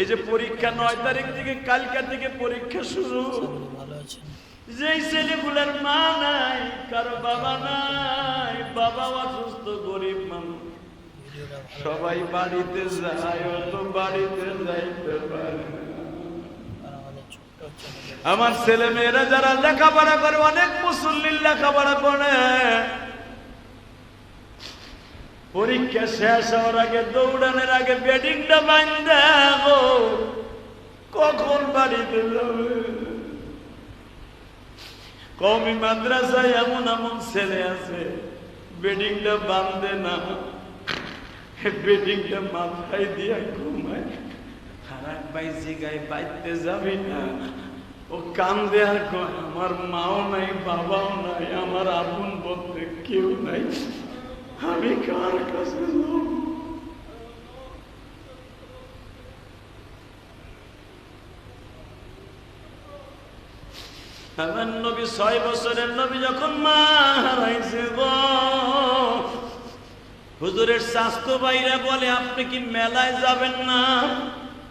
এই যে পরীক্ষা নয় তারিখ থেকে কালকা থেকে পরীক্ষা শুরু। যেই ছেলেগুলার মা নাই কারও বাবা নাই বাবা অসুস্থ গরিব মানুষ। সবাই বাড়িতে যায় ও তো বাড়িতে যাইতে পারে আমার ছেলে মেয়েরা যারা লেখাপড়া করে অনেক মুসল্লির লেখাপড়া করে। পরীক্ষা শেষ হওয়ার আগে দৌড়ানোর আগে বেডিংটা বান্ধে কখন বাড়িতে যাবে কমি মাদ্রাসায় এমন এমন ছেলে আছে, বেডিংটা বাঁধে না। বেডিংটা মাথায় দিয়ে ঘুমায়। খারাপ বাইজি গায়ে বাইতে যাবি না। ও কান্দে আর আমার মাও নাই, বাবাও নাই, আমার আপন বলতে কেউ নাই। আমি কার কাছে আমার নবী ছয় বছরের নবী যখন হুজুরের স্বাস্থ্য বাইরে বলে, আপনি কি মেলায় যাবেন না?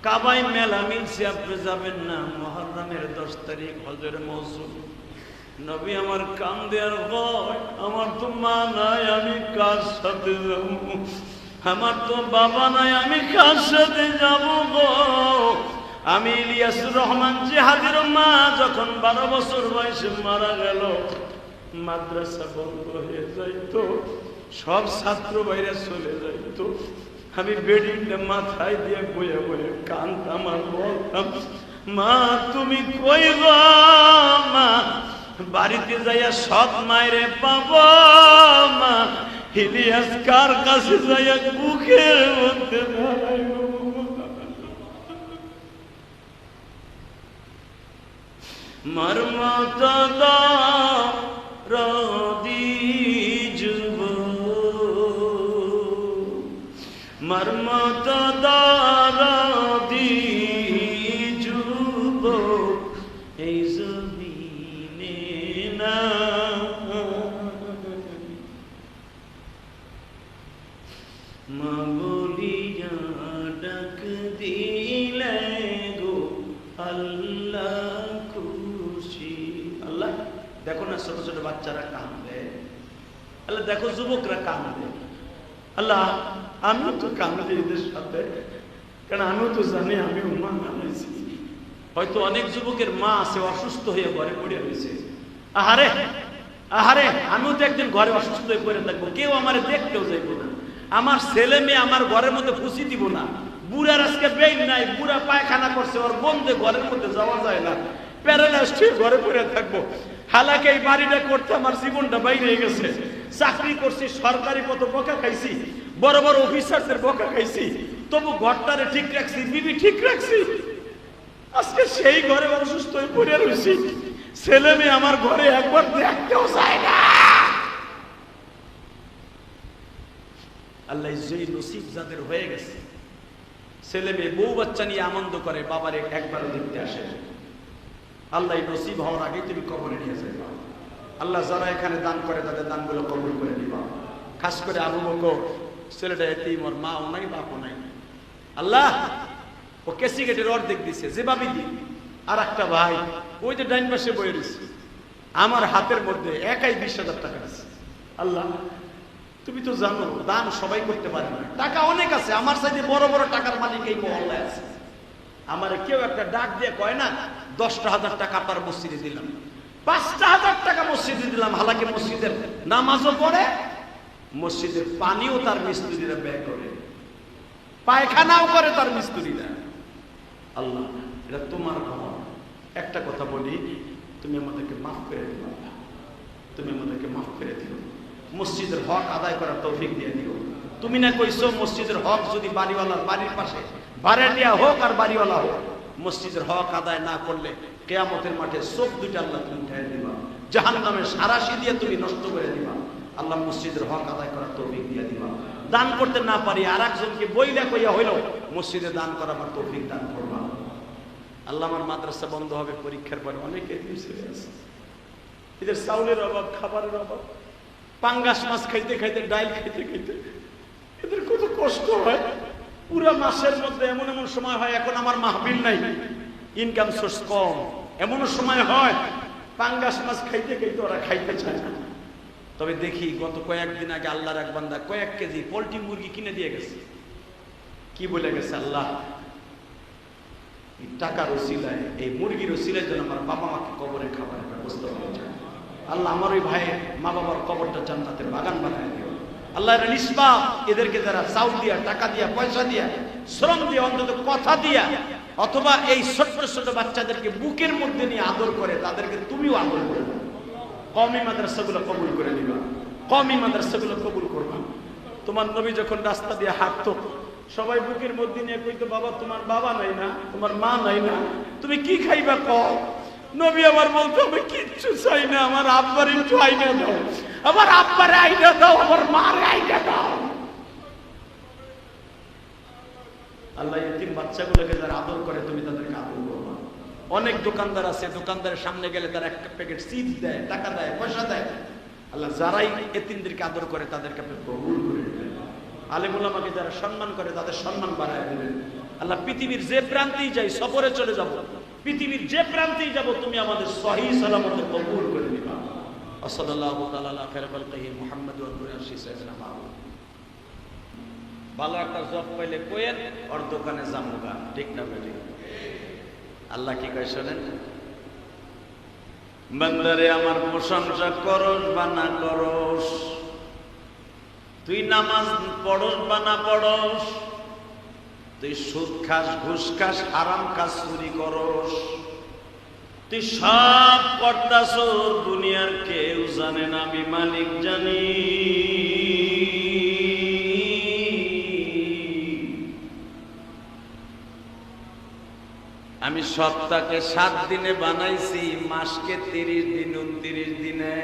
কাবাই মেলা মিলছে, আপনি যাবেন না। মহরমের দশ তারিখ হজের মৌসুম। নবী আমার কান দেওয়ার ভয়, আমার তো মা নাই, আমি কার সাথে যাব? আমার তো বাবা নাই, আমি কার সাথে যাব আমি ইলিয়াসুর রহমান জিহাদের মা, যখন বারো বছর বয়সে মারা গেল, মাদ্রাসা বন্ধ হয়ে যাইতো, সব ছাত্র বাইরে চলে যাইতো। আমি বেডিংটা মাথায় দিয়ে বয়ে বয়ে কানতাম আর বলতাম, মা, তুমি কই মা বাড়িতে যাইয়া সৎ মায়ের বাবা মা ইলিয়াস কার কাছে যাইয়া বুকের মধ্যে মর্মা না ছোট ছোট বাচ্চারা কাঁদে আল্লাহ, দেখো যুবকরা কাঁদে আল্লাহ, আমিও তো কাঁদে এদের সাথে। কারণ আমিও তো জানি আমি মা কাঁদাইছি হয়তো অনেক যুবকের মা আছে, অসুস্থ হয়ে ঘরে পড়ে রয়েছে। আহারে আহারে, আমিও তো একদিন ঘরে অসুস্থ হয়ে পড়ে থাকব। কেউ আমার দেখতেও যাইব না। আমার ছেলে মেয়ে আমার ঘরের মধ্যে ফুসি দিব না। বুড়ার আজকে বেইন নাই, বুড়া পায়খানা করছে, ওর বন্ধে ঘরের মধ্যে যাওয়া যায় না। প্যারালাইজ হয়ে ঘরে পড়ে থাকব। হালাকে এই বাড়িটা করতে আমার জীবনটা বাইরে গেছে। চাকরি করছি, সরকারি কত বকা খাইছি, বড় বড় অফিসারদের বকা খাইছি। তবু ঘরটারে ঠিক রাখছি, বিবি ঠিক রাখছি। আজকে সেই ঘরে অসুস্থ হয়ে পড়ে রয়েছি ছেলে মেয়ে আমার ঘরে একবার দেখতেও চায় না। আল্লাহ যেই নসিব যাদের হয়ে গেছে, ছেলে মেয়ে, বউ বাচ্চা নিয়ে আনন্দ করে, বাবারে একবারও দেখতে আসে আল্লাহ নসিব হওয়ার আগে তুমি কবরে নিয়ে যাবে। আল্লাহ যারা এখানে দান করে তাদের দানগুলো কবর করে দিবা খাস করে আবু বকর, ছেলেটা এতেই মোর মা ও নাই, বাপও নাই। আল্লাহ, ও কেসি গেটের অর্ধেক দিছে যেভাবে দি আর একটা ভাই, ওই যে ডাইন পাশে বয়ে রয়েছে। আমার হাতের মধ্যে একাই বিশ হাজার টাকা আছে। আল্লাহ, তুমি তো জানো, দান সবাই করতে পারে না। টাকা অনেক আছে, আমার সাইডে বড় বড় টাকার মালিক এই মহল্লায় আছে। আমার কেউ একটা ডাক দিয়ে কয় না, দশটা হাজার টাকা আপনার মসজিদে দিলাম। পাঁচটা হাজার টাকা মসজিদে দিলাম, হালাকি মসজিদের নামাজও পড়ে, মসজিদের পানিও তার মিস্ত্রিরা ব্যয় করে। পায়খানাও করে তার মিস্ত্রিরা। আল্লাহ, এটা তোমার ক্ষমা একটা কথা বলি, তুমি আমাদেরকে মাফ করে দিও তুমি আমাদেরকে মাফ করে দিও। মসজিদের হক আদায় করার তৌফিক দিয়ে দিও। তুমি না কইছো মসজিদের হক যদি বাড়িওয়ালার বাড়ির পাশে ভাড়াটিয়া হোক আর বাড়িওয়ালা হোক, মসজিদের হক আদায় না করলে কেয়ামতের মাঠে চোখ দুইটা আল্লাহ তুমি উঠাই দিবা। জাহান নামে সারাশি দিয়ে তুমি নষ্ট করে দিবা। আল্লাহ মসজিদের হক আদায় করার তৌফিক দিয়ে দিবা। দান করতে না পারি আর একজনকে বইলা কইয়া হইল, মসজিদে দান করা আমার তৌফিক দান করবা। আল্লাহ আমার মাদ্রাসা বন্ধ হবে, পরীক্ষার পরে অনেকে এদের চাউলের অভাব, খাবারের অভাব, পাঙ্গাস মাছ খাইতে খাইতে, ডাইল খাইতে খাইতে এদের কত কষ্ট হয়। পুরো মাসের মধ্যে এমন এমন সময় হয়, এখন আমার মাহবিল নাই। ইনকাম সোর্স কম। এমন সময় হয়, পাঙ্গাস মাছ খাইতে খাইতে ওরা খাইতে চায় না। তবে দেখি, গত কয়েকদিন আগে আল্লাহর এক বান্দা কয়েক কেজি পোলট্রি মুরগি কিনে দিয়ে গেছে। কি বলে গেছে, আল্লাহ টাকার ওসিলায়, এই মুরগির ওসিলায় যেন আমার বাবা মাকে কবরে খাবারের ব্যবস্থা হয়ে যায়। আল্লাহ আমার ওই ভাইয়ের মা বাবার কবরটা জান্নাতের বাগান বানায় আল্লাহ নিষ্পাপ, এদেরকে যারা চাউল দিয়া, টাকা দিয়া, পয়সা দিয়া, শ্রম দিয়ে, অন্তত কথা দিয়া, অথবা এই ছোট্ট ছোট বাচ্চাদেরকে বুকের মধ্যে নিয়ে আদর করে, তাদেরকে তুমিও আদর করে দাও। কমি মাদ্রাসাগুলো কবুল করে নিবা। কমি মাদ্রাসাগুলো কবুল করবা। তোমার নবী যখন রাস্তা দিয়ে হাঁটতো, সবাই বুকের মধ্যে নিয়ে কইতো, বাবা, তোমার বাবা নাই না, তোমার মা নাই না, তুমি কি খাইবা কও? নবী আবার বলতো, আমি কিচ্ছু চাই না, আমার আব্বার একটু আইনা দাও। আমার আব্বার আইনা দাও, আমার মার আইনা দাও। আল্লাহ এতিম বাচ্চাগুলোকে যারা আদর করে, তুমি তাদেরকে আদর করবা অনেক দোকানদার আছে, দোকানদারের সামনে গেলে তারা একটা প্যাকেট চিপস দেয়, টাকা দেয়, পয়সা দেয়। আল্লাহ যারাই এতিমদেরকে আদর করে, তাদেরকে আপনি কবুল করে নেবেন। আলেমুল আমাকে যারা সম্মান করে, তাদের সম্মান বাড়ায় দেবেন আল্লাহ পৃথিবীর যে প্রান্তেই যাই, সফরে চলে যাব। পৃথিবীর যে প্রান্তেই যাব, তুমি আমাদের সহি সালামতে কবুল মুহাম্মদ ওয়া আলিহি সাইয়্যিদিনা মুহাম্মদ ভালো একটা জব পাইলে কোয়েন ওর দোকানে জামুগা। ঠিক না বেটি আল্লাহ কি কয় শোনেন? বান্দারে, আমার প্রশংসা করস বা না করস? তুই নামাজ পড়স বা না পড়স? তুই সুদ খাস, ঘুষ খাস, হারাম খাস চুরি করস? তুই সব করতাস দুনিয়ার কেউ জানে না, আমি মালিক জানি। আমি সপ্তাহকে সাত দিনে বানাইছি, মাসকে তিরিশ দিন, উনত্রিশ দিনে।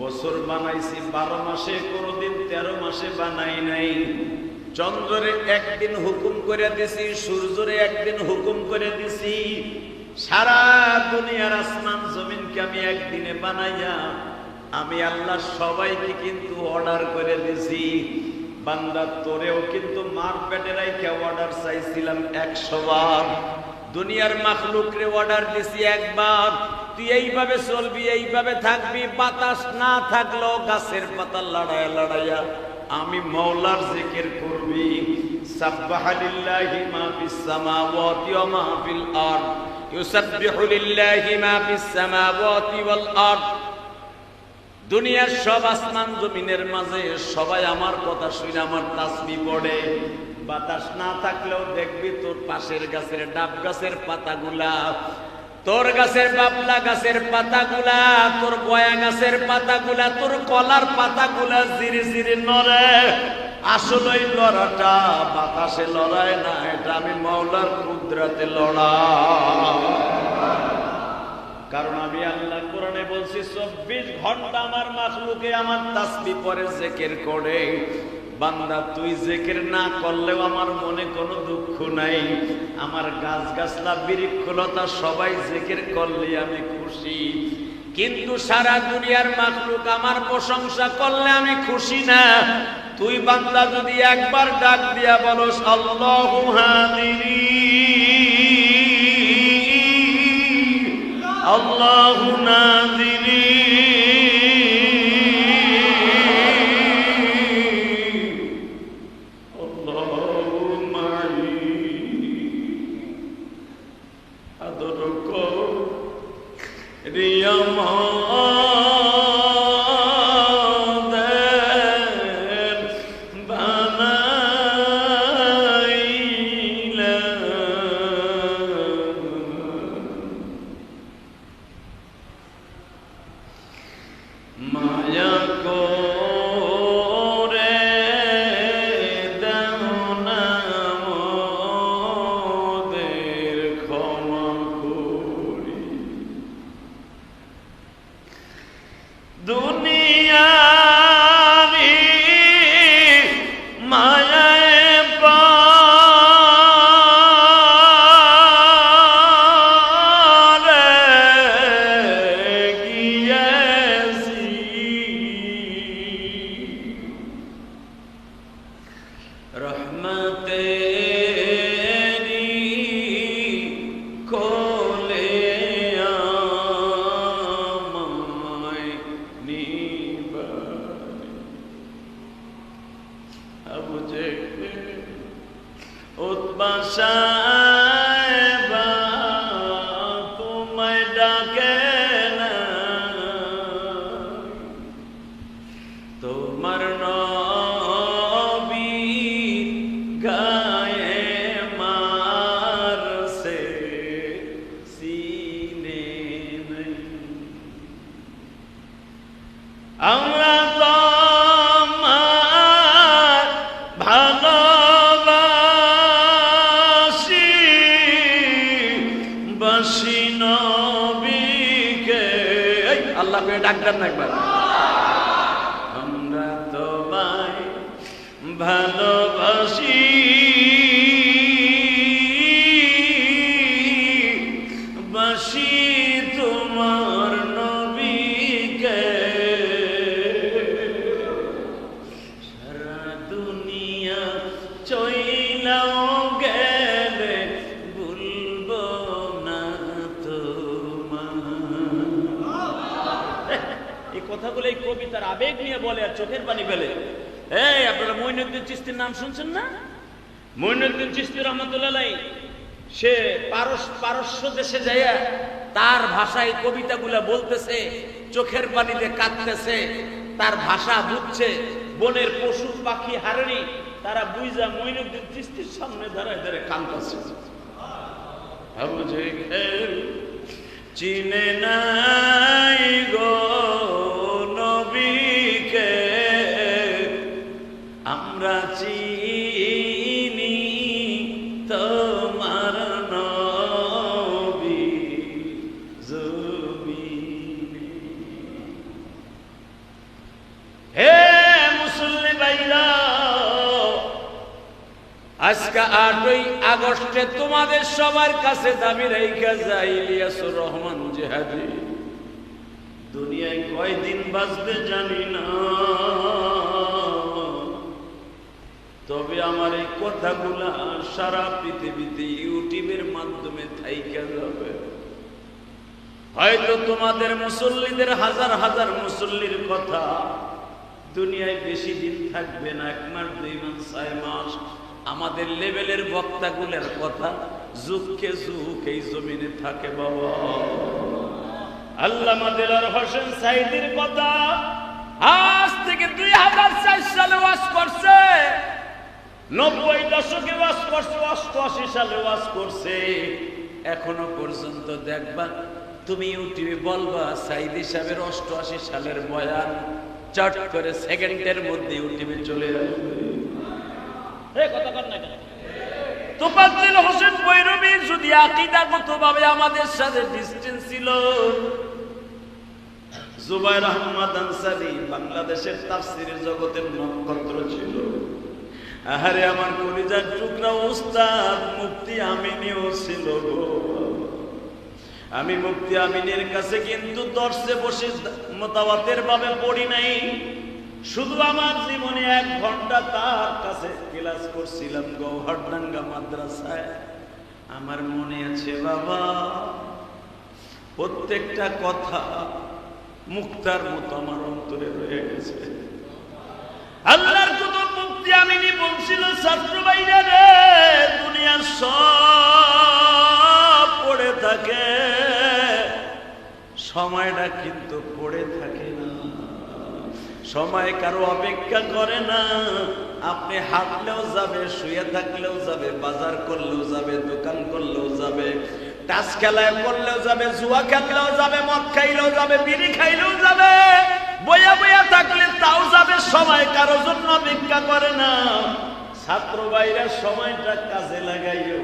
বছর বানাইছি, বারো মাসে কোনোদিন তেরো মাসে বানাই নাই। চন্দ্রে একদিন হুকুম করে দিছি, সূর্যরে একদিন হুকুম করে দিছি। সারা দুনিয়ার আসমান জমিনকে আমি একদিনে বানাইয়া, আমি আল্লাহ সবাইকে কিন্তু অর্ডার করে দিছি। বান্দা, তোরেও কিন্তু মার পেটে রাইখে অর্ডার চাইছিলাম একশো বার। দুনিয়ার মাখলুকরে অর্ডার দিছি একবার। তুই এইভাবে চলবি, এইভাবে থাকবি, বাতাস না থাকলেও গাছের পাতা লড়াইয়া লড়াইয়া আমি মৌলার জিকির করবি। সাব্বাহা লিল্লাহি মা ফিস ওয়া মা ফিল আরদ। দুনিয়ার সব আসমান জমিনের মাঝে সবাই আমার কথা শুনে আমার তাসবি পড়ে। বাতাস না থাকলেও দেখবি তোর পাশের গাছের ডাব, গাছের পাতাগুলা। তোর গাছের বাবলা, গাছের পাতাগুলা। তোর গয়া গাছের পাতাগুলা, তোর কলার পাতাগুলা জিরে জিরে নড়ে। আসলে লড়াটা বাতাসে লড়ায় না, এটা আমি মৌলার কুদরাতে লড়া কারণ আমি আল্লাহ কোরআনে বলছি, চব্বিশ ঘণ্টা আমার মাখলুকে আমার তাসবি পরে জেকের করে। বান্দা, তুই জেকের না করলেও আমার মনে কোনো দুঃখ নাই। আমার গাছ গাছলা বিরিক্ষলতা সবাই জেকের করলে আমি খুশি। কিন্তু সারা দুনিয়ার মাখলুক আমার প্রশংসা করলে আমি খুশি না। তুই বান্দা যদি একবার ডাক দিয়া বলস আল্লাহ আল্লাহ নাদিনী আল্লাহ Dur. সাহেবা তোমায় ডাকে না। তোমার নবী গায়ে মারছে সিনে নেই আমরা ডাক্তার না একবার। আমরা ভালোবাসি বলে আর চোখের পানি ফেলে। এই, আপনারা মইনুদ্দিন চিস্তির নাম শুনছেন না? মইনুদ্দিন চিস্তি রহমতুল্লাহ, সে পারস, পারস্য দেশে যাইয়া তার ভাষায় কবিতাগুলা বলতেছে, চোখের পানিতে কাঁদতেছে, তার ভাষা বুঝছে, বনের পশু পাখি হারণি তারা বুঝা মইনুদ্দিন চিস্তির সামনে দাঁড়ায় দাঁড়ায় কাঁদতেছে। চিনে নাই গো। বাইরা আজকে আটই আগস্টে তোমাদের সবার কাছে দাবি রেখা যাই ইলিয়াসুর রহমান জেহাদি। দুনিয়ায় কয়দিন বাঁচবে জানি না। তবে আমার এই কথাগুলা সারা পৃথিবীতে ইউটিউবের মাধ্যমে থাইকা যাবে। হয়তো তোমাদের মুসল্লিদের হাজার হাজার মুসল্লির কথা দুনিয়ায় বেশি দিন থাকবে না এক মাস দুই মাস, ছয় মাস। আমাদের লেভেলের বক্তাগুলোর কথা যুগকে যুগ এই জমিনে থাকে বাবা। আল্লামা দেলার হোসেন সাইদির কথা আজ থেকে দুই হাজার চার সালে ওয়াজ করছে। নব্বই দশকে ওয়াজ করছে, অষ্টআশি সালে ওয়াজ করছে। এখনও পর্যন্ত দেখবা তুমি ইউটিউবে বলবা সাইদি সাহেবের অষ্টআশি সালের বয়ান চট করে সেকেন্ডের মধ্যে ইউটিউবে চলে আসবে? তোফাজ্জল হোসেন বৈরবী যদি আমাদের সাথে ডিস্টেন্স ছিল জুবাইর আহমদ আনসারি বাংলাদেশের তাফসিরের জগতের নক্ষত্র ছিল। আহারে আমার কলিজার টুকরা উস্তাদ মুফতি আমিনীও ছিল গো। আমি মুক্তি আমিনের কাছে কিন্তু দর্শে বসে মোতাবাতের ভাবে পড়ি নাই। শুধু আমার জীবনে এক ঘণ্টা তার কাছে ক্লাস করছিলাম গৌহারডাঙ্গা মাদ্রাসায়। আমার মনে আছে, বাবা, প্রত্যেকটা কথা মুক্তার মতো আমার অন্তরে রয়ে গেছে। আল্লাহর কত মুক্তি আমিনি বলছিল ছাত্র বাইরা দুনিয়ার সব সময়টা কিন্তু পড়ে থাকে না। সময় কারও অপেক্ষা করে না। আপনি হাঁটলেও যাবে, শুয়ে থাকলেও যাবে, বাজার করলেও যাবে, দোকান করলেও যাবে টাচ খেলায় করলেও যাবে, জুয়া খেললেও যাবে, মদ খাইলেও যাবে, বিড়ি খাইলেও যাবে, বইয়া বইয়া থাকলে তাও যাবে, সময় কারও জন্য অপেক্ষা করে না। ছাত্র ভাইরা, সময়টা কাজে লাগাইও।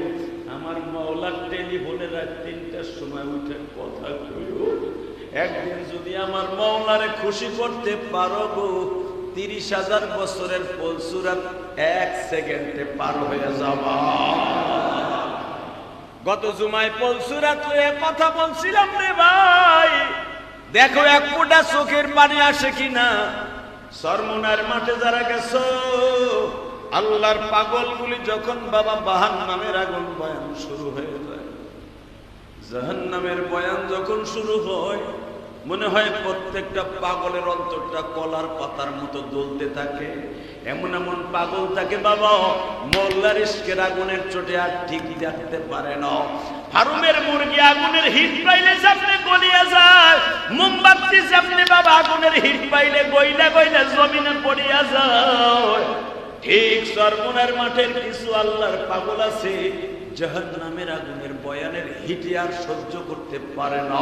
আমার মৌলার টেলিফোনে রাত তিনটার সময় উঠে কথা কইও। একদিন যদি আমার মৌলারে খুশি করতে গো, তিরিশ হাজার বছরের পলসুরাত এক সেকেন্ডে পার হয়ে যাবা গত জুমায় পলসুরাত লয়ে কথা বলছিলাম রে ভাই। দেখো, এক ফোঁটা চোখের পানি আসে কিনা। সরমুনার মাঠে যারা গেছো, আল্লাহর পাগলগুলি যখন বাবা বাহান নামের আগুন বয়ান শুরু হয়ে যায়। জাহান নামের বয়ান যখন শুরু হয়, মনে হয় প্রত্যেকটা পাগলের অন্তরটা কলার পাতার মতো দলতে থাকে। এমন এমন পাগল থাকে বাবা মোল্লার ইস্কের আগুনের চোটে আর ঠিক দেখতে পারে না। ফার্মের মুরগি আগুনের হিট পাইলে সামনে গলিয়া যায়। মোমবাতি সামনে বাবা আগুনের হিট পাইলে গইলা গইলা জমিনে পড়িয়া যায়। ঠিক সরমুনার মাঠের কিছু আল্লাহর পাগল আছে জাহান নামের আগুনের বয়ানের হিটে আর সহ্য করতে পারে না।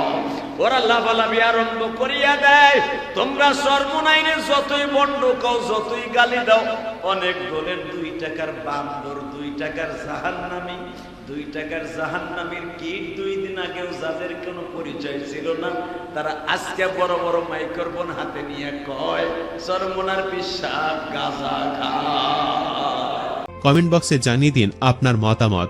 ওরা লাভালাভি আরম্ভ করিয়া দেয়। তোমরা সর্বনাইনে যতই বন্ড কও, যতই গালি দাও, অনেক দলের দুই টাকার বান্দর, দুই টাকার জাহান্নামি। দুই টাকার জাহান্নামীর কিট দুই দিন আগেও যাদের কোনো পরিচয় ছিল না, তারা আজকে বড় বড় মাইক্রোফোন হাতে নিয়ে কয়, সরমনার পিসাব গাজা খায়। কমেন্ট বক্সে জানিয়ে দিন আপনার মতামত।